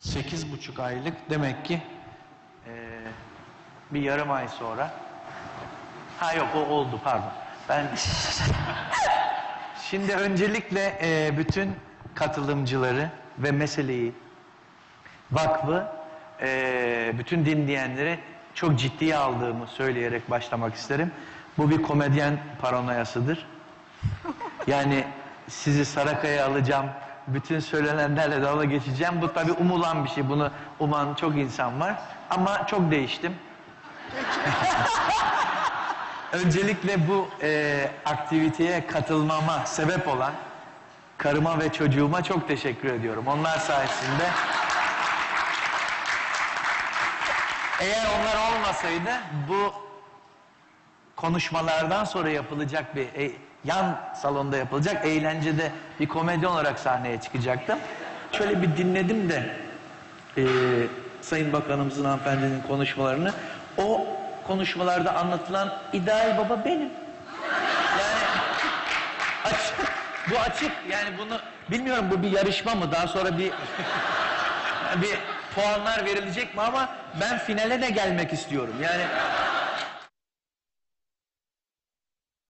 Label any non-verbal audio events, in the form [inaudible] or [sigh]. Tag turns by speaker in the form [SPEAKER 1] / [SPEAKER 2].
[SPEAKER 1] Sekiz buçuk aylık demek ki eee, bir yarım ay sonra ha yok o oldu pardon ben [laughs] şimdi öncelikle eee, bütün katılımcıları ve meseleyi vakfı eee, bütün dinleyenleri çok ciddiye aldığımı söyleyerek başlamak isterim. Bu bir komedyen paranoyasıdır. Yani sizi Sarakaya alacağım, bütün söylenenlerle dalga geçeceğim. Bu tabii umulan bir şey. Bunu uman çok insan var. Ama çok değiştim. [laughs] Öncelikle bu e, aktiviteye katılmama sebep olan karıma ve çocuğuma çok teşekkür ediyorum. Onlar sayesinde eğer onlar olmasaydı bu konuşmalardan sonra yapılacak bir e, yan salonda yapılacak eğlencede bir komedyen olarak sahneye çıkacaktım. Şöyle bir dinledim de e, Sayın Bakanımızın hanımefendinin konuşmalarını. O konuşmalarda anlatılan ideal baba benim. Yani açık, bu açık yani bunu bilmiyorum bu bir yarışma mı daha sonra bir bir puanlar verilecek mi ama ben finale de gelmek istiyorum. Yani